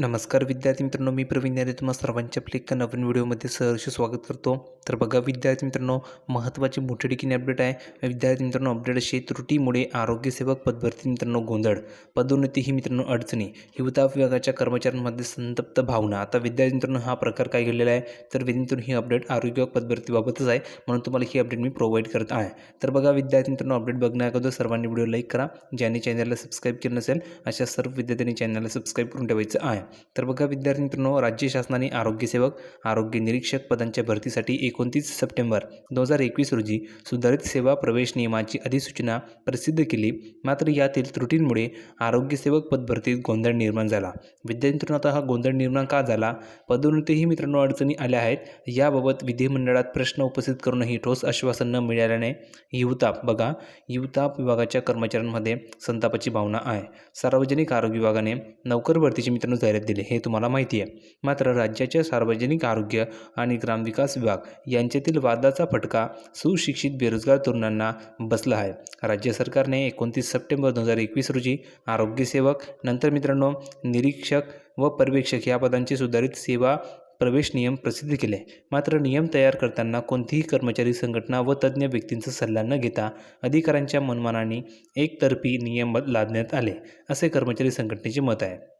नमस्कार विद्यार्थी मित्रांनो मी प्रवीण यादव तुम्हा सर्वांच्या आपल्या एका नवीन व्हिडिओमध्ये सहर्ष स्वागत करतो. तर बघा विद्यार्थी मित्रांनो महत्त्वाची मोठी ठिकाणी अपडेट आहे. विद्यार्थी मित्रांनो अपडेट अशी त्रुटीमुळे आरोग्यसेवक पदभरती मित्रांनो गोंधळ. पदोन्नती ही मित्रांनो अडचणी. हिवताप विभागाच्या कर्मचाऱ्यांमध्ये संतप्त भावना. आता विद्यार्थी मित्रांनो हा प्रकार काय घडलेला आहे? तर विद्यार्थी ही अपडेट आरोग्य पदभरतीबाबतच आहे. म्हणून तुम्हाला ही अपडेट मी प्रोव्हाइड करत आहे. तर बघा विद्यार्थी मित्रांनो अपडेट बघण्याअगोदर सर्वांनी व्हिडिओ लाईक करा. ज्यांनी चॅनलला सबस्क्राईब केलं नसेल अशा सर्व विद्यार्थ्यांनी चॅनलला सबस्क्राईब करून ठेवायचं आहे. तर बघा विद्यार्थी मित्रांनो राज्य शासनाने आरोग्यसेवक आरोग्य निरीक्षक पदांच्या भरतीसाठी एकोणतीस सप्टेंबर दोन हजार एकवीस रोजी सुधारित सेवा प्रवेश नियमाची अधिसूचना प्रसिद्ध केली. मात्र यातील त्रुटींमुळे आरोग्यसेवक पदभरतीत गोंधळ निर्माण झाला. विद्यार्थी मित्रांनो आता हा गोंधळ निर्माण का झाला? पदोन्नतीही मित्रांनो अडचणी आल्या आहेत. याबाबत विधिमंडळात प्रश्न उपस्थित करूनही ठोस आश्वासन न मिळाल्याने युवताप बघा युवताप विभागाच्या कर्मचाऱ्यांमध्ये संतापाची भावना आहे. सार्वजनिक आरोग्य विभागाने नोकर भरतीची मित्रांनो जाहिरात दिली हे तुम्हाला माहिती आहे. मात्र राज्याच्या सार्वजनिक आरोग्य आणि ग्रामविकास विभाग यांच्यातील वादाचा फटका सुशिक्षित बेरोजगार तरुणांना बसला आहे. राज्य सरकारने एकोणतीस सप्टेंबर दोन हजार एकवीस रोजी आरोग्यसेवक नंतर मित्रांनो निरीक्षक व पर्यवेक्षक या पदांचे सुधारित सेवा प्रवेश नियम प्रसिद्ध केले. मात्र नियम तयार करताना कोणतीही कर्मचारी संघटना व तज्ज्ञ व्यक्तींचा सल्ला न घेता अधिकाऱ्यांच्या मनमानाने एकतर्फी नियम लादण्यात आले असे कर्मचारी संघटनेचे मत आहे.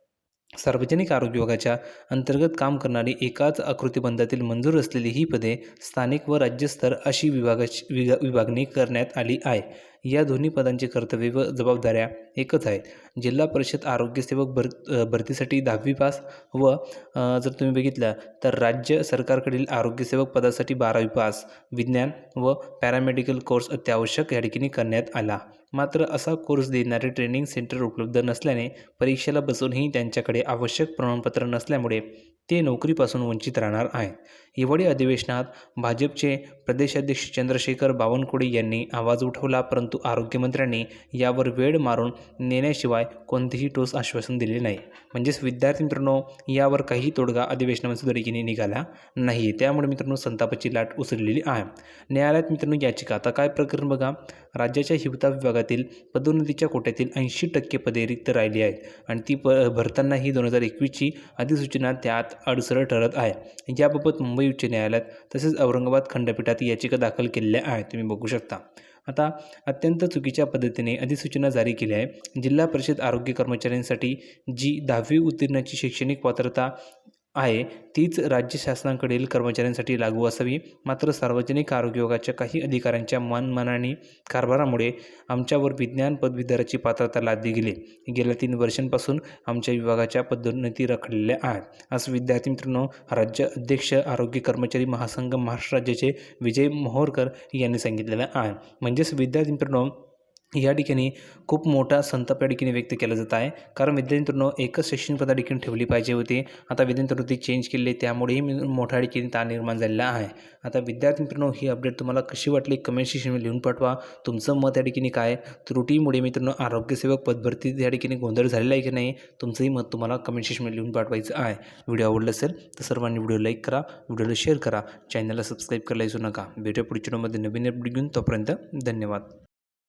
सार्वजनिक आरोग्य विभागाच्या अंतर्गत काम करणारी एकाच आकृतीबंधातील मंजूर असलेली ही पदे स्थानिक व राज्यस्तर अशी विभागाची विगा विभागणी करण्यात आली आहे. या दोन्ही पदांचे कर्तव्य व जबाबदाऱ्या एकच आहेत. जिल्हा परिषद आरोग्यसेवक भर भरतीसाठी दहावी पास व जर तुम्ही बघितलं तर राज्य सरकारकडील आरोग्यसेवक पदासाठी बारावी पास विज्ञान व पॅरामेडिकल कोर्स अत्यावश्यक या ठिकाणी करण्यात आला. मात्र असा कोर्स देणारे ट्रेनिंग सेंटर उपलब्ध नसल्याने परीक्षेला बसूनही त्यांच्याकडे आवश्यक प्रमाणपत्र नसल्यामुळे ते नोकरीपासून वंचित राहणार आहेत. हिवाळी अधिवेशनात भाजपचे प्रदेशाध्यक्ष चंद्रशेखर बावनकुळे यांनी आवाज उठवला परंतु आरोग्यमंत्र्यांनी यावर वेळ मारून नेण्याशिवाय कोणतेही ठोस आश्वासन दिले नाही. म्हणजेच विद्यार्थी मित्रांनो यावर काही तोडगा अधिवेशनामध्ये तरीकेने निघाला नाही त्यामुळे मित्रांनो संतापाची लाट उसरलेली आहे. न्यायालयात मित्रांनो याचिका. आता काय प्रकरण बघा? राज्याच्या हिवता विभागातील पदोन्नतीच्या कोट्यातील ऐंशी टक्के पदे रिक्त राहिली आहेत. आणि ती प भरताना ही दोन हजार एकवीसची अधिसूचना त्यात अडसर ठरत आहे. याबाबत मुंबई उच्च न्यायालयात तसेच औरंगाबाद खंडपीठात याचिका दाखल केलेल्या आहेत. तुम्ही बघू शकता. आता अत्यंत चुकीच्या पद्धतीने अधिसूचना जारी केली आहे. जिल्हा परिषद आरोग्य कर्मचाऱ्यांसाठी जी दहावी उत्तीर्णाची शैक्षणिक पात्रता आहे तीच राज्य शासनाकडील कर्मचाऱ्यांसाठी लागू असावी. मात्र सार्वजनिक आरोग्य विभागाच्या काही अधिकाऱ्यांच्या मनमानाने कारभारामुळे आमच्यावर विज्ञान पदवीधराची पात्रता लादली गेली. गेल्या तीन वर्षांपासून आमच्या विभागाच्या पदोन्नती रखडलेल्या आहेत. असं विद्यार्थी मित्रांनो राज्य अध्यक्ष आरोग्य कर्मचारी महासंघ महाराष्ट्र राज्याचे विजय मोहोरकर यांनी सांगितलेलं आहे. म्हणजेच विद्यार्थी मित्रांनो या ठिकाणी खूप मोठा संताप या ठिकाणी व्यक्त केला जात आहे. कारण विद्यार्थ्यांनो एकच शैक्षणिक पदा ठिकाणी ठेवली पाहिजे होती. आता विद्यार्थ्यांनो ती चेंज केली त्यामुळेही मी मोठ्या ठिकाणी ताण निर्माण झालेला आहे. आता विद्यार्थी मित्रांनो ही अपडेट तुम्हाला कशी वाटली? कमेंट सेक्शनमध्ये लिहून पाठवा. तुमचं मत या ठिकाणी काय? त्रुटीमुळे मित्रांनो आरोग्यसेवक पदभरती या ठिकाणी गोंधळ झालेला आहे की नाही? तुमचंही मत तुम्हाला कमेंट सेक्शनमध्ये लिहून पाठवायचं आहे. व्हिडिओ आवडला असेल तर सर्वांनी व्हिडिओ लाईक करा व्हिडिओला शेअर करा. चॅनलला सबस्क्राईब करायला विसरू नका. भेटूया पुढच्या व्हिडिओमध्ये नवीन अपडेट घेऊन. तोपर्यंत धन्यवाद.